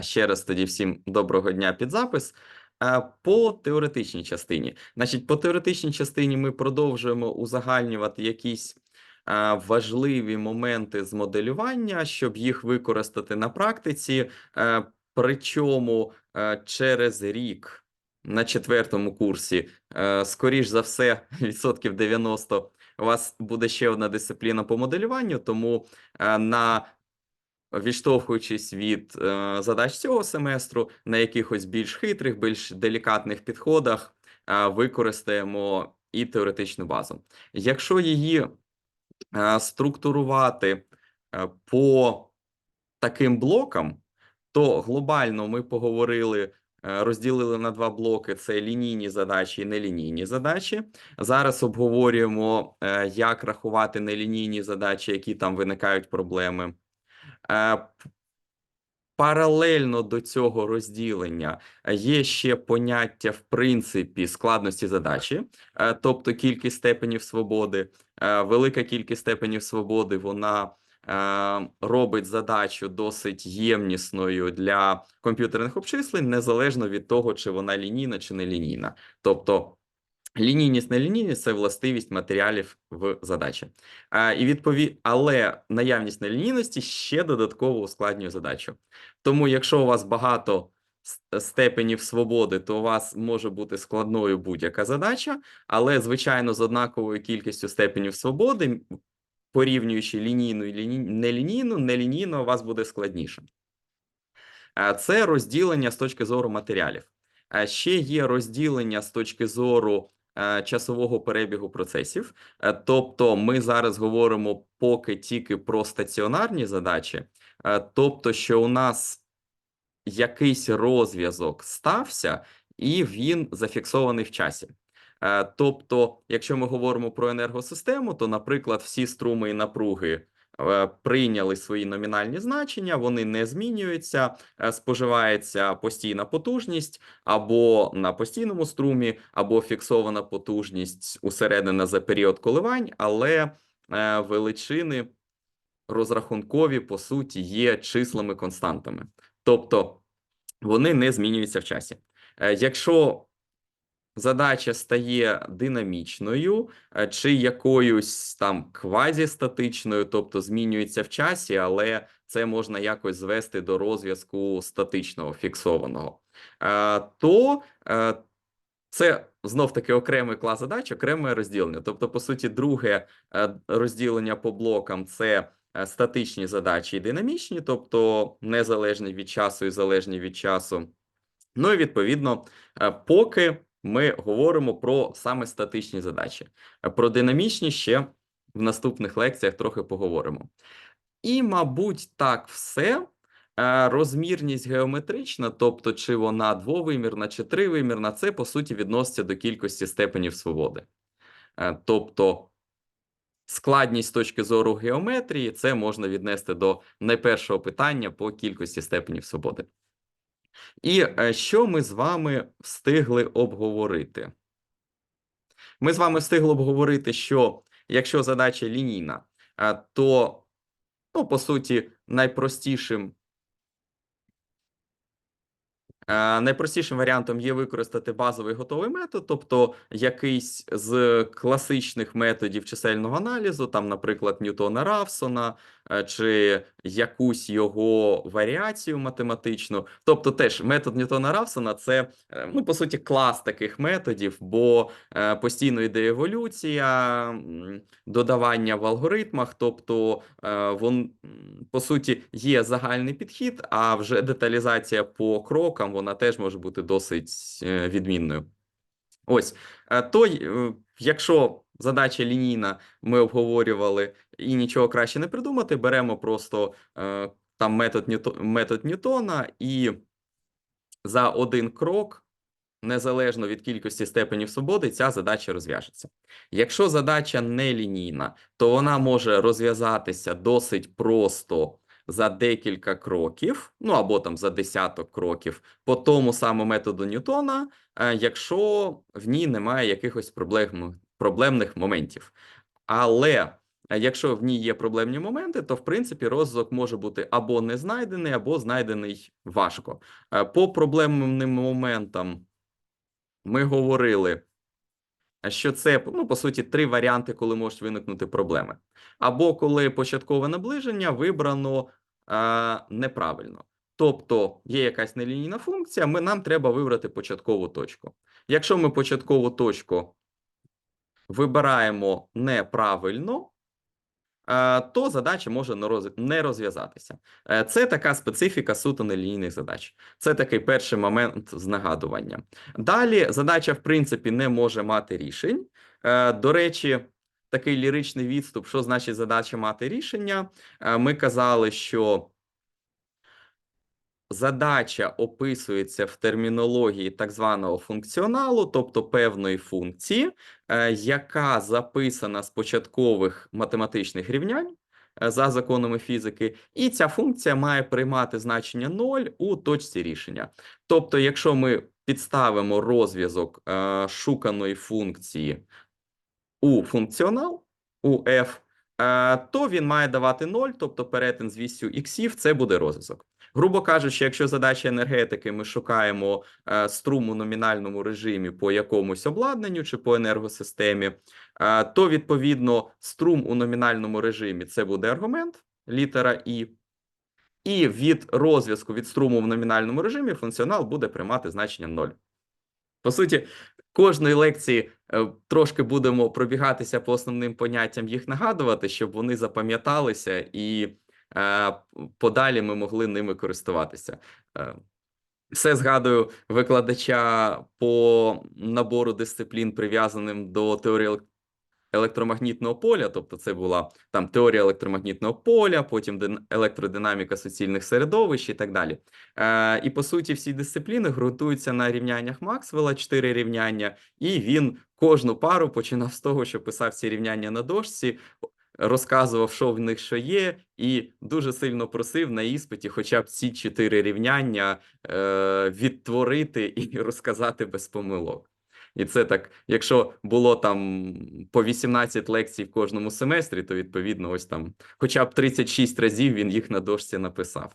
Ще раз тоді всім доброго дня під запис. Е, По теоретичній частині. Значить, по теоретичній частині ми продовжуємо узагальнювати якісь е, важливі моменти з моделювання, щоб їх використати на практиці. Е, Причому через рік на четвертому курсі, скоріш за все, відсотків 90 у вас буде ще одна дисципліна по моделюванню, тому на відштовхуючись від е, задач цього семестру, на якихось більш хитрих, більш делікатних підходах, е, використаємо і теоретичну базу. Якщо її е, структурувати е, по таким блокам, то глобально ми поговорили. е, Розділили на два блоки: це лінійні задачі і нелінійні задачі. Зараз обговорюємо, е, як рахувати нелінійні задачі, які там виникають проблеми. Е, Паралельно до цього розділення е, є ще поняття в принципі складності задачі, е, тобто кількість степенів свободи. Велика кількість степенів свободи вона робить задачу досить ємнісною для комп'ютерних обчислень, незалежно від того, чи вона лінійна чи не лінійна. Тобто Лінійність, нелінійність – це властивість матеріалів в задачі. А, і відпові... Але наявність нелінійності ще додатково ускладнює задачу. Тому, якщо у вас багато степенів свободи, то у вас може бути складною будь-яка задача, але, звичайно, з однаковою кількістю степенів свободи, порівнюючи лінійну і ліні... нелінійну, нелінійно у вас буде складніше. А Це розділення з точки зору матеріалів. А Ще є розділення з точки зору часового перебігу процесів. Е, Тобто, ми зараз говоримо поки тільки про стаціонарні задачі, Е, тобто, що у нас якийсь розв'язок стався, і він зафіксований в часі. Е, Тобто, якщо ми говоримо про енергосистему, то, наприклад, всі струми і напруги е, прийняли свої номінальні значення, вони не змінюються, е, споживається постійна потужність або на постійному струмі, або фіксована потужність усередина за період коливань, але е, величини розрахункові по суті є числами константами, тобто вони не змінюються в часі. Е, Якщо задача стає динамічною е, чи якоюсь там квазістатичною, тобто змінюється в часі, але це можна якось звести до розв'язку статичного фіксованого, е, то е, це знов таки окремий клас задач, окреме розділення. Тобто, по суті, друге розділення по блокам це статичні задачі і динамічні, тобто незалежні від часу і залежні від часу. Ну і відповідно, поки ми говоримо про саме статичні задачі. Про динамічні ще в наступних лекціях трохи поговоримо. І, мабуть, так все. Е, Розмірність геометрична, тобто чи вона двовимірна, чи тривимірна, це по суті відноситься до кількості степенів свободи. Е, Тобто складність з точки зору геометрії це можна віднести до найпершого питання по кількості степенів свободи. І е, що ми з вами встигли обговорити? Ми з вами встигли обговорити, що якщо задача лінійна, е, то, ну, по суті, найпростішим Найпростішим варіантом є використати базовий готовий метод, тобто якийсь з класичних методів чисельного аналізу, там, наприклад, Ньютона Равсона, е, чи якусь його варіацію математичну. Тобто, теж метод Ньютона Равсона це е, ну, по суті клас таких методів, бо е, постійно йде еволюція, додавання в алгоритмах, тобто е, вон, по суті є загальний підхід, а вже деталізація по крокам вона теж може бути досить е, відмінною. Ось е, то, е, якщо задача лінійна, ми обговорювали і нічого краще не придумати, беремо просто там метод, Ньюто, метод Ньютона і за один крок, незалежно від кількості степенів свободи, ця задача розв'яжеться. Якщо задача не лінійна, то вона може розв'язатися досить просто за декілька кроків, ну або там за десяток кроків, по тому самому методу Ньютона, е, якщо в ній немає якихось проблем, проблемних моментів. Але Е, Якщо в ній є проблемні моменти, то в принципі розв'язок може бути або не знайдений, або знайдений важко. Е, По проблемним моментам ми говорили, що це ну, по суті три варіанти, коли можуть виникнути проблеми. Або коли початкове наближення вибрано неправильно. Тобто є якась нелінійна функція, ми, нам треба вибрати початкову точку. Якщо ми початкову точку вибираємо неправильно, то задача може не розв'язатися. Е, Це така специфіка суто нелінійних задач. Це такий перший момент з нагадування. Далі задача, в принципі, не може мати рішень. Е, До речі, такий ліричний відступ, що значить задача мати рішення. Е, Ми казали, що задача описується в термінології так званого функціоналу, тобто певної функції, е, яка записана з початкових математичних рівнянь е, за законами фізики, і ця функція має приймати значення 0 у точці рішення. Тобто, якщо ми підставимо розв'язок шуканої функції у функціонал у f, е, то він має давати 0, тобто перетин з вісю іксів, це буде розв'язок. Грубо кажучи, якщо задача енергетики, ми шукаємо е, струм у номінальному режимі по якомусь обладнанню чи по енергосистемі, е, то відповідно струм у номінальному режимі це буде аргумент, літера І. І від розв'язку від струму в номінальному режимі функціонал буде приймати значення 0. По суті, кожної лекції е, трошки будемо пробігатися по основним поняттям, їх нагадувати, щоб вони запам'яталися і е, подалі ми могли ними користуватися. Е, Все згадую викладача по набору дисциплін, прив'язаним до теорії електромагнітного поля, тобто це була там теорія електромагнітного поля, потім дин- електродинаміка суцільних середовищ і так далі. Е, і по суті, всі дисципліни ґрунтуються на рівняннях Максвелла, чотири рівняння, і він кожну пару починав з того, що писав ці рівняння на дошці, розказував, що в них що є, і дуже сильно просив на іспиті, хоча б ці чотири рівняння е, відтворити і розказати без помилок. І це так, якщо було там по 18 лекцій в кожному семестрі, то відповідно, ось там, хоча б 36 разів він їх на дошці написав.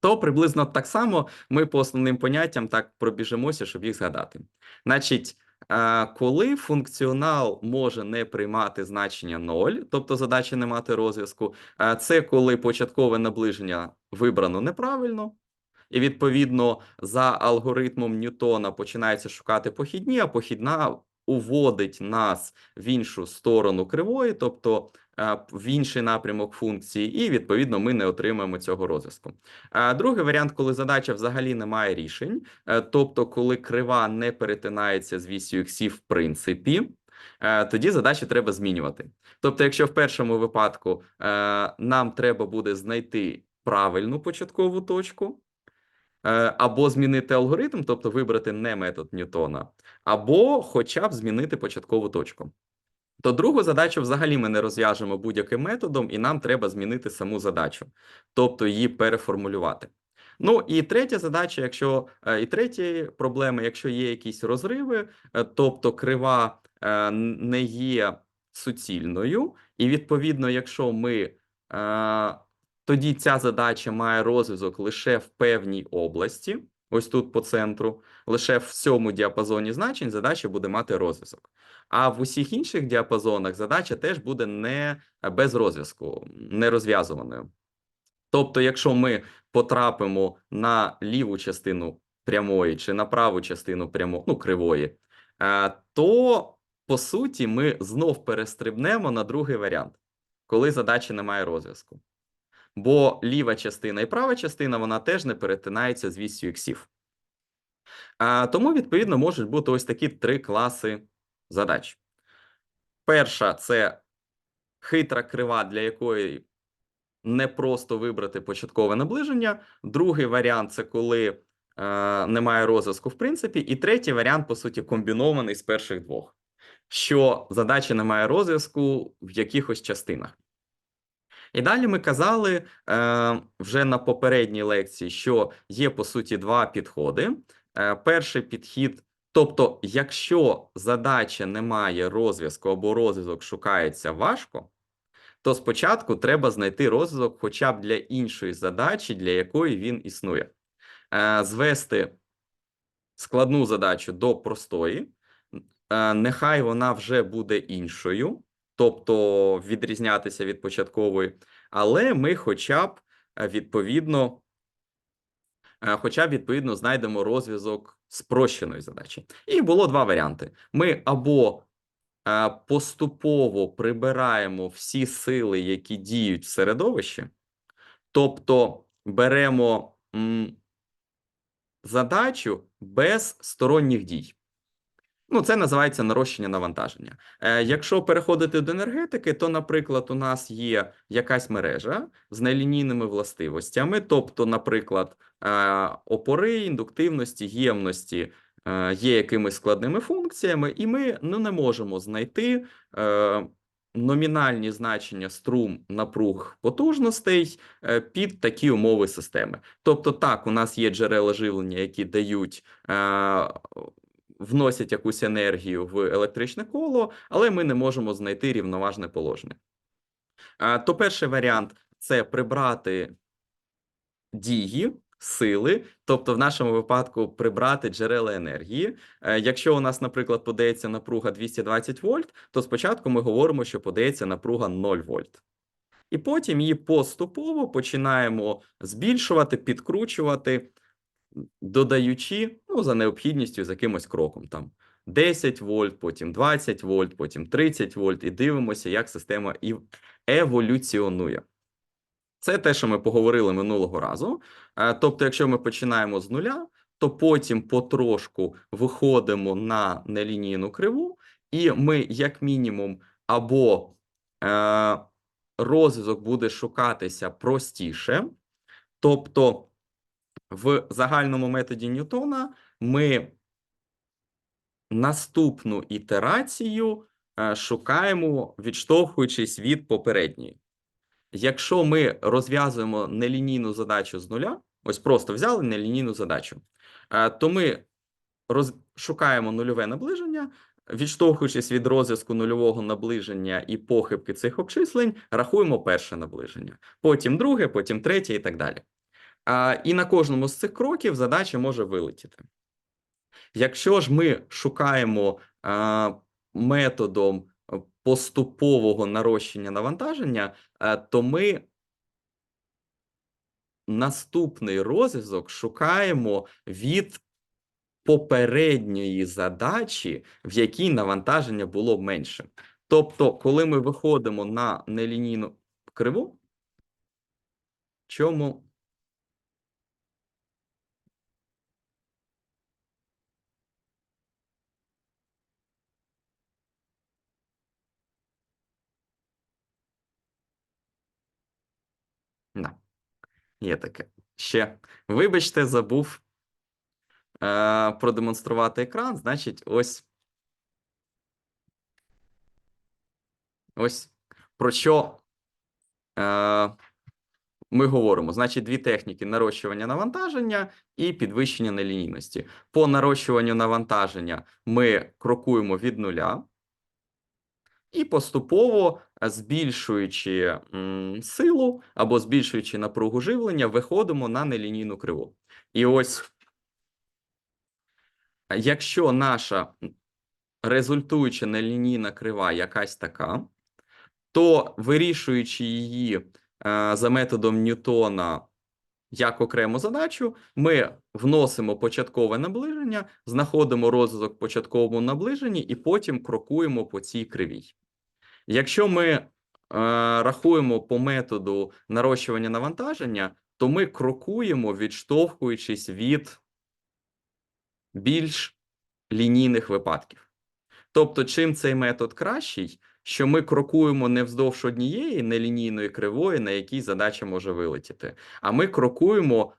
То приблизно так само ми по основним поняттям так пробіжимося, щоб їх згадати. Значить, е, коли функціонал може не приймати значення 0, тобто задача не мати розв'язку, е, це коли початкове наближення вибрано неправильно, і відповідно за алгоритмом Ньютона починається шукати похідні, а похідна уводить нас в іншу сторону кривої, тобто е, в інший напрямок функції, і відповідно ми не отримаємо цього розв'язку. Е, Другий варіант, коли задача взагалі не має рішень, е, тобто коли крива не перетинається з вісю іксів в принципі. Тоді задачі треба змінювати. Тобто, якщо в першому випадку нам треба буде знайти правильну початкову точку, або змінити алгоритм, тобто вибрати не метод Ньютона, або хоча б змінити початкову точку. То другу задачу взагалі ми не розв'яжемо будь-яким методом, і нам треба змінити саму задачу, тобто її переформулювати. Ну і третя задача, якщо е, і третя проблема, якщо є якісь розриви, е, тобто крива е, не є суцільною, і відповідно, якщо ми е, тоді ця задача має розв'язок лише в певній області, ось тут по центру, лише в цьому діапазоні значень задача буде мати розв'язок. А в усіх інших діапазонах задача теж буде не е, без розв'язку, не розв'язуваною. Тобто, якщо ми потрапимо на ліву частину прямої чи на праву частину прямо, ну, кривої, е, то по суті ми знов перестрибнемо на другий варіант, коли задача не має розв'язку. Бо ліва частина і права частина вона теж не перетинається з вісю іксів. Тому, відповідно, можуть бути ось такі три класи задач. Перша це хитра крива, для якої не просто вибрати початкове наближення. Другий варіант це коли е, немає розв'язку в принципі. І третій варіант, по суті, комбінований з перших двох, що задача не має розв'язку в якихось частинах. І далі ми казали е, вже на попередній лекції, що є по суті два підходи. Е, перший підхід, тобто, якщо задача не має розв'язку або розв'язок шукається важко, то спочатку треба знайти розв'язок хоча б для іншої задачі, для якої він існує. Е, Звести складну задачу до простої, е, нехай вона вже буде іншою, тобто відрізнятися від початкової, але ми хоча б е, відповідно, е, хоча б відповідно знайдемо розв'язок спрощеної задачі. І було два варіанти: ми або е, поступово прибираємо всі сили, які діють в середовищі, тобто беремо задачу без сторонніх дій. Ну, це називається нарощення навантаження. Е, якщо переходити до енергетики, то, наприклад, у нас є якась мережа з нелінійними властивостями, тобто, наприклад, е, опори індуктивності, ємності е, є якимись складними функціями, і ми ну, не можемо знайти е, номінальні значення струм напруг потужностей е, під такі умови системи. Тобто, так, у нас є джерела живлення, які дають. Вносять якусь енергію в електричне коло, але ми не можемо знайти рівноважне положення. То перший варіант це прибрати дії, сили, тобто в нашому випадку прибрати джерела енергії. Е, Якщо у нас, наприклад, подається напруга 220 вольт, то спочатку ми говоримо, що подається напруга 0 вольт. І потім її поступово починаємо збільшувати, підкручувати, додаючи ну, за необхідністю з якимось кроком. Там 10 вольт, потім 20 вольт, потім 30 вольт, і дивимося, як система еволюціонує. Це те, що ми поговорили минулого разу. Е, Тобто, якщо ми починаємо з нуля, то потім потрошку виходимо на нелінійну криву, і ми, як мінімум, або е, розв'язок буде шукатися простіше, тобто в загальному методі Ньютона ми наступну ітерацію е, шукаємо, відштовхуючись від попередньої. Якщо ми розв'язуємо нелінійну задачу з нуля, ось просто взяли нелінійну задачу, е, то ми роз... шукаємо нульове наближення, відштовхуючись від розв'язку нульового наближення і похибки цих обчислень, рахуємо перше наближення, потім друге, потім третє і так далі. І на кожному з цих кроків задача може вилетіти. Якщо ж ми шукаємо методом поступового нарощення навантаження, то ми наступний розв'язок шукаємо від попередньої задачі, в якій навантаження було менше. Тобто, коли ми виходимо на нелінійну криву, чому Да. Є таке. Ще. Вибачте, забув е, продемонструвати екран. Значить, ось. Ось про що е, ми говоримо. Значить, дві техніки: нарощування навантаження і підвищення нелінійності. По нарощуванню навантаження ми крокуємо від нуля. І поступово збільшуючи м, силу або збільшуючи напругу живлення, виходимо на нелінійну криву. І ось, якщо наша результуюча нелінійна крива якась така, то вирішуючи її е, за методом Ньютона як окрему задачу, ми вносимо початкове наближення, знаходимо розв'язок початковому наближенні і потім крокуємо по цій кривій. Якщо ми е, рахуємо по методу нарощування навантаження, то ми крокуємо, відштовхуючись від більш лінійних випадків. Тобто, чим цей метод кращий, що ми крокуємо не вздовж однієї нелінійної кривої, на якій задача може вилетіти, а ми крокуємо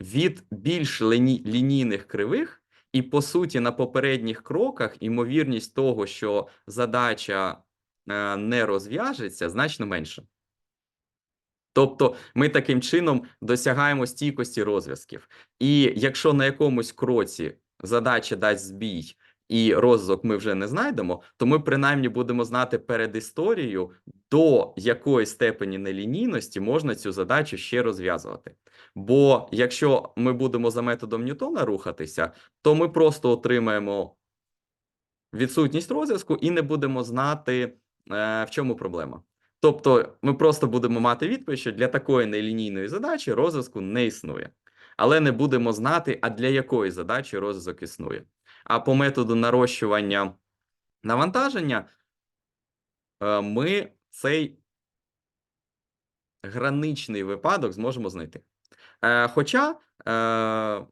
від більш ліні... лінійних кривих, і по суті, на попередніх кроках ймовірність того, що задача не розв'яжеться, значно менше. Тобто ми таким чином досягаємо стійкості розв'язків. І якщо на якомусь кроці задача дасть збій, і розв'язок ми вже не знайдемо, то ми принаймні будемо знати перед історією, до якої степені нелінійності можна цю задачу ще розв'язувати. Бо якщо ми будемо за методом Ньютона рухатися, то ми просто отримаємо відсутність розв'язку і не будемо знати, е, в чому проблема. Тобто, ми просто будемо мати відповідь, що для такої нелінійної задачі розв'язку не існує, але не будемо знати, а для якої задачі розв'язок існує. А по методу нарощування навантаження е, ми цей граничний випадок зможемо знайти. Е, Хоча, е,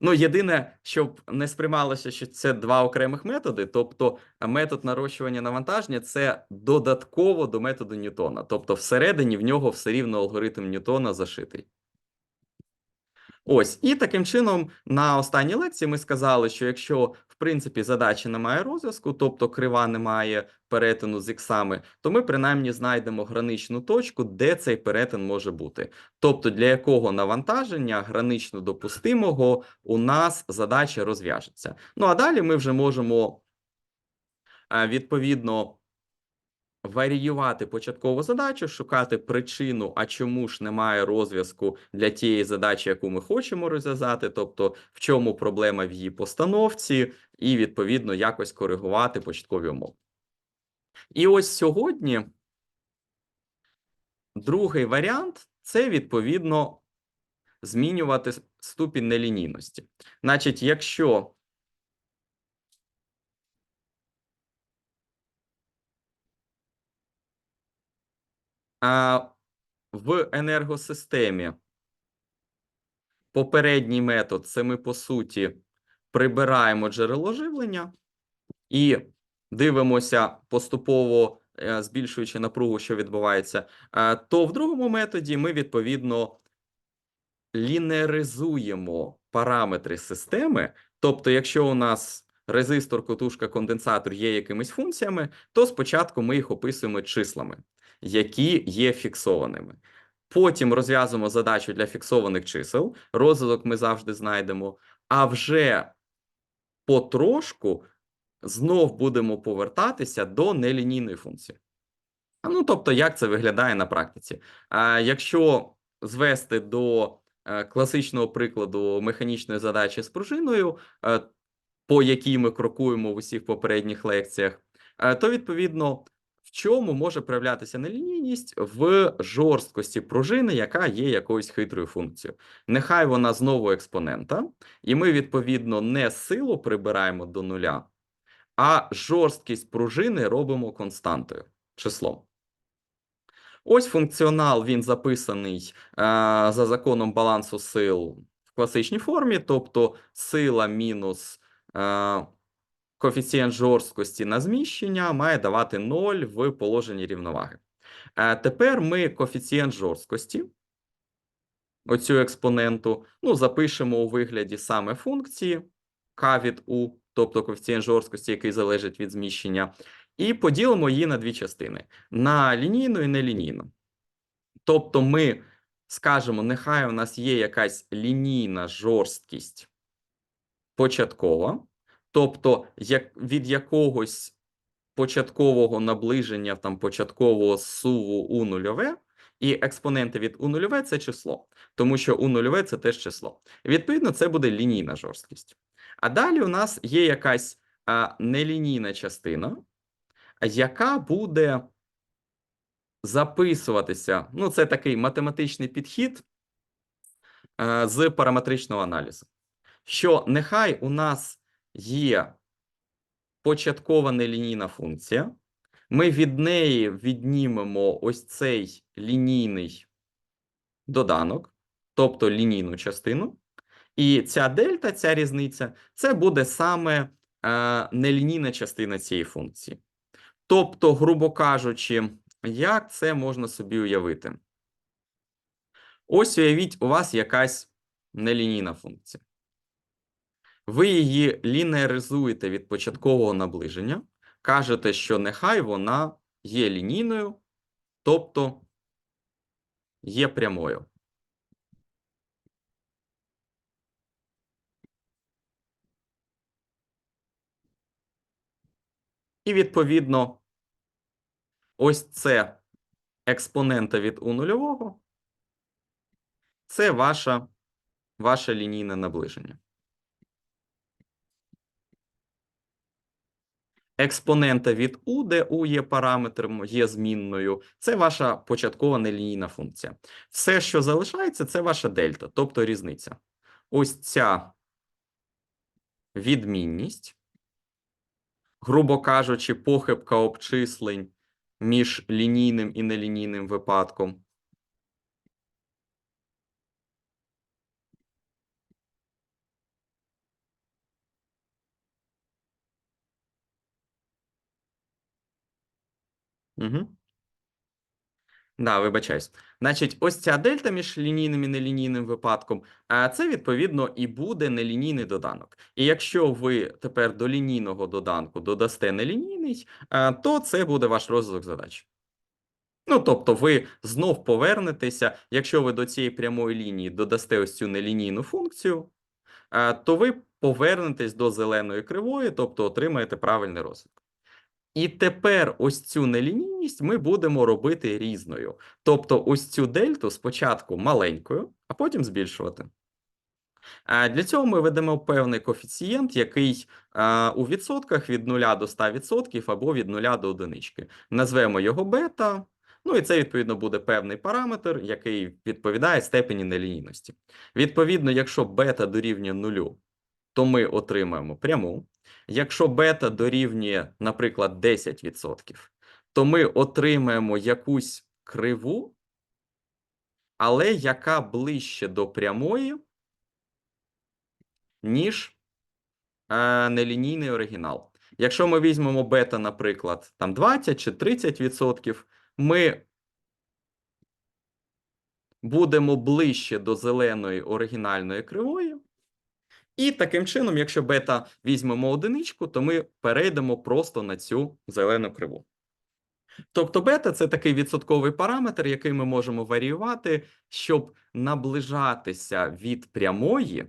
ну, єдине, щоб не сприймалося, що це два окремих методи, тобто метод нарощування навантаження це додатково до методу Ньютона. Тобто, всередині в нього все рівно алгоритм Ньютона зашитий. Ось, і таким чином, на останній лекції ми сказали, що якщо принципі задачі немає розв'язку, тобто крива не має перетину з іксами, то ми принаймні знайдемо граничну точку, де цей перетин може бути. Тобто, для якого навантаження гранично допустимого у нас задача розв'яжеться. Ну а далі ми вже можемо е, відповідно. Варіювати початкову задачу, шукати причину, а чому ж немає розв'язку для тієї задачі, яку ми хочемо розв'язати, тобто в чому проблема в її постановці, і відповідно якось коригувати початкові умови. І ось сьогодні другий варіант це відповідно змінювати ступінь нелінійності. Значить, якщо а, в енергосистемі попередній метод це ми по суті прибираємо джерело живлення і дивимося поступово е, збільшуючи напругу, що відбувається, е, то в другому методі ми відповідно лінеаризуємо параметри системи. Тобто, якщо у нас резистор, котушка, конденсатор є якимись функціями, то спочатку ми їх описуємо числами, які є фіксованими. Потім розв'язуємо задачу для фіксованих чисел. Розвиток ми завжди знайдемо. А вже потрошку знов будемо повертатися до нелінійної функції. Ну, тобто, як це виглядає на практиці? А якщо звести до е, класичного прикладу механічної задачі з пружиною, е, по якій ми крокуємо в усіх попередніх лекціях, е, то відповідно в чому може проявлятися нелінійність в жорсткості пружини, яка є якоюсь хитрою функцією. Нехай вона знову експонента, і ми відповідно не силу прибираємо до нуля, а жорсткість пружини робимо константою числом. Ось функціонал він записаний е, за законом балансу сил в класичній формі, тобто сила мінус е, коефіцієнт жорсткості на зміщення має давати 0 в положенні рівноваги. Е, тепер ми коефіцієнт жорсткості, оцю експоненту, ну, запишемо у вигляді саме функції k від u, тобто коефіцієнт жорсткості, який залежить від зміщення, і поділимо її на дві частини: на лінійну і нелінійну. Тобто, ми скажемо, нехай у нас є якась лінійна жорсткість початкова, тобто, як від якогось початкового наближення, там початкового суву у нульове, і експоненти від у нульове це число, тому що у нульове це теж число. Відповідно, це буде лінійна жорсткість. А далі у нас є якась а, нелінійна частина, яка буде записуватися. Ну, це такий математичний підхід а, з параметричного аналізу. Що нехай у нас є початкова нелінійна функція, ми від неї віднімемо ось цей лінійний доданок, тобто лінійну частину. І ця дельта, ця різниця, це буде саме е, нелінійна частина цієї функції. Тобто, грубо кажучи, як це можна собі уявити? Ось уявіть, у вас якась нелінійна функція. Ви її лінеаризуєте від початкового наближення, кажете, що нехай вона є лінійною, тобто є прямою. І відповідно, ось це експонента від у нульового. Це ваша, ваше лінійне наближення. Експонента від u, де u є параметром, є змінною, це ваша початкова нелінійна функція. Все, що залишається, це ваша дельта, тобто різниця. Ось ця відмінність, грубо кажучи, похибка обчислень між лінійним і нелінійним випадком. Угу. Да, вибачаюсь. Значить, ось ця дельта між лінійним і нелінійним випадком, це відповідно і буде нелінійний доданок. І якщо ви тепер до лінійного доданку додасте нелінійний, то це буде ваш розвиток задач. Ну, тобто, ви знов повернетеся, якщо ви до цієї прямої лінії додасте ось цю нелінійну функцію, то ви повернетесь до зеленої кривої, тобто отримаєте правильний розвиток. І тепер ось цю нелінійність ми будемо робити різною. Тобто, ось цю дельту спочатку маленькою, а потім збільшувати. А Для цього ми ведемо певний коефіцієнт, який а, у відсотках від 0 до 100% або від 0 до одинички. Назвемо його бета. Ну і це, відповідно, буде певний параметр, який відповідає степені нелінійності. Відповідно, якщо бета дорівнює нулю, то ми отримаємо пряму. Якщо бета дорівнює, наприклад, 10%, то ми отримаємо якусь криву, але яка ближче до прямої, ніж е, нелінійний оригінал. Якщо ми візьмемо бета, наприклад, там 20 чи 30%, ми будемо ближче до зеленої оригінальної кривої. І таким чином, якщо бета візьмемо одиничку, то ми перейдемо просто на цю зелену криву. Тобто бета це такий відсотковий параметр, який ми можемо варіювати, щоб наближатися від прямої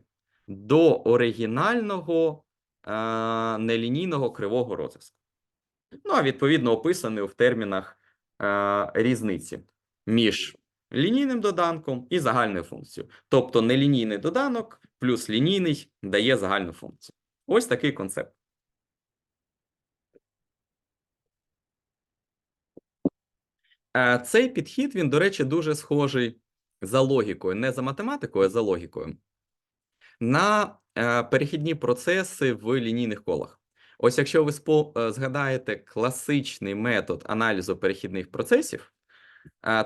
до оригінального е нелінійного кривого розв'язку. Ну, а відповідно описаний в термінах е різниці між лінійним доданком і загальною функцією. Тобто нелінійний доданок плюс лінійний дає загальну функцію. Ось такий концепт. Е, Цей підхід, він, до речі, дуже схожий за логікою, не за математикою, а за логікою. На е, перехідні процеси в лінійних колах. Ось якщо ви е, згадаєте класичний метод аналізу перехідних процесів,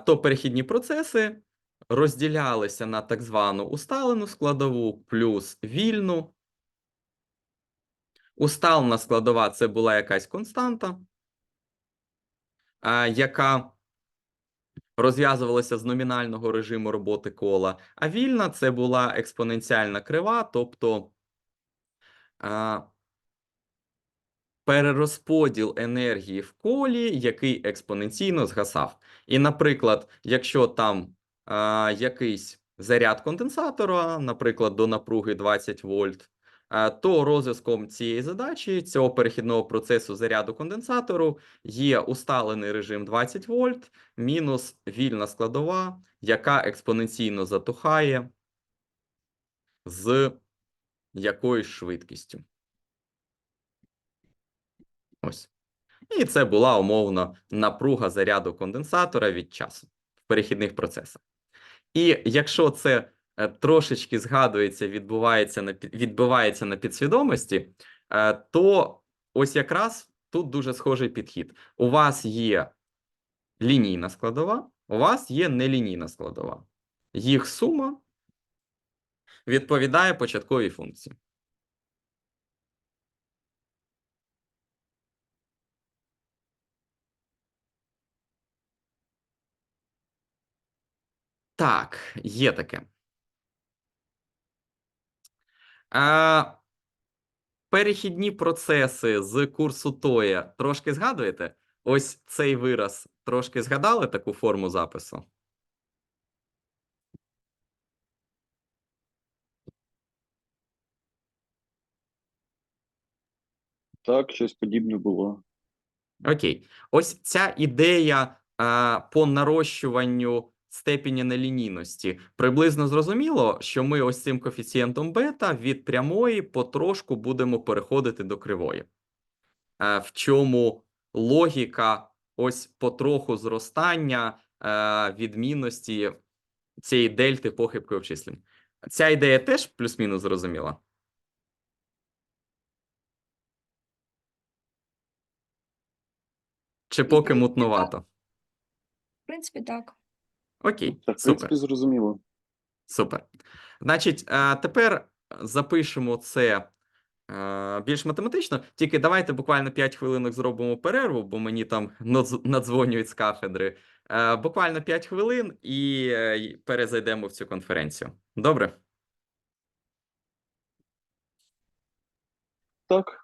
то перехідні процеси розділялися на так звану усталену складову плюс вільну. Усталена складова це була якась константа, яка розв'язувалася з номінального режиму роботи кола, а вільна це була експоненціальна крива, тобто перерозподіл енергії в колі, який експоненційно згасав. І, наприклад, якщо там а, якийсь заряд конденсатора, наприклад, до напруги 20 вольт, а, то розв'язком цієї задачі, цього перехідного процесу заряду конденсатору, є усталений режим 20 вольт, мінус вільна складова, яка експоненційно затухає з якоюсь швидкістю. Ось. І це була умовно напруга заряду конденсатора від часу в перехідних процесах. І якщо це е, трошечки згадується, відбувається на відбувається на підсвідомості, е, то ось якраз тут дуже схожий підхід. У вас є лінійна складова, у вас є нелінійна складова. Їх сума відповідає початковій функції. Так, є таке. А, Перехідні процеси з курсу Тоя трошки згадуєте? Ось цей вираз трошки згадали таку форму запису? Так, щось подібне було. Окей. Ось ця ідея а, по нарощуванню степені нелінійності. Приблизно зрозуміло, що ми ось цим коефіцієнтом бета від прямої потрошку будемо переходити до кривої. Е, в чому логіка ось потроху зростання е, відмінності цієї дельти похибки обчислень. Ця ідея теж плюс-мінус зрозуміла? Чи поки мутнувато? В принципі, так. Окей, Та, в супер. принципі, зрозуміло. Супер. Значить, е, тепер запишемо це е, більш математично. Тільки давайте буквально 5 хвилинок зробимо перерву, бо мені там надз- надзвонюють з кафедри. Е, Буквально 5 хвилин і е, й перезайдемо в цю конференцію. Добре? Так,